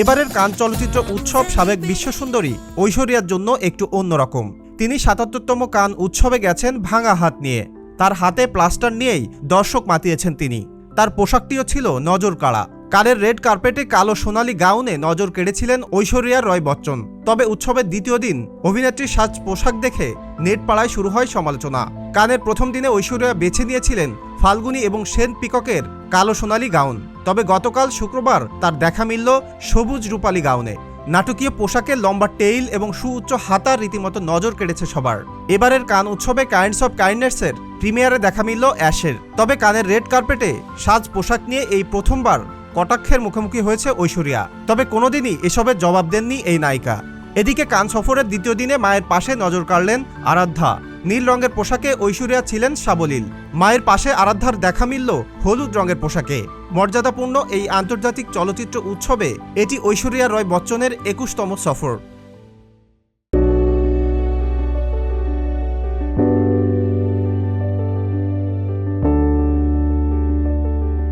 এবারের কান চলচ্চিত্র উৎসব সাবেক বিশ্বসুন্দরী ঐশ্বরিয়ার জন্য একটু অন্যরকম। তিনি সাতাত্তরতম কান উৎসবে গেছেন ভাঙা হাত নিয়ে। তার হাতে প্লাস্টার নিয়েই দর্শক মাতিয়েছেন তিনি। তার পোশাকটিও ছিল নজর কাড়া। কানের রেড কার্পেটে কালো সোনালি গাউনে নজর কেড়েছিলেন ঐশ্বরিয়া রয় বচ্চন। তবে উৎসবের দ্বিতীয় দিন অভিনেত্রীর সাজ পোশাক দেখে নেট পাড়ায় শুরু হয় সমালোচনা। কানের প্রথম দিনে ঐশ্বরিয়া বেছে নিয়েছিলেন ফাল্গুনি এবং সেন পিককের কালো সোনালি গাউন। তবে গতকাল শুক্রবার তার দেখা মিলল সবুজ রূপালী গাউনে। নাটকীয় পোশাকে লম্বা টেইল এবং সুউচ্চ হাতার রীতিমতো নজর কেড়েছে সবার। এবারের কান উৎসবে কাইন্ডস অফ কাইন্ডনেসের প্রিমিয়ারে দেখা মিলল অ্যাশের। তবে কানের রেড কার্পেটে সাজ পোশাক নিয়ে এই প্রথমবার কটাক্ষের মুখোমুখি হয়েছে ঐশ্বরিয়া। তবে কোনোদিনই এসবের জবাব দেননি এই নায়িকা। এদিকে কান সফরের দ্বিতীয় দিনে মায়ের পাশে নজর কাড়লেন আরাধ্যা। নীল রঙের পোশাকে ঐশ্বরিয়া ছিলেন সাবলীল। মায়ের পাশে আরাধ্যার দেখা মিলল হলুদ রঙের পোশাকে। মর্যাদাপূর্ণ এই আন্তর্জাতিক চলচ্চিত্র উৎসবে এটি ঐশ্বরিয়া রয় বচ্চনের একুশতম সফর।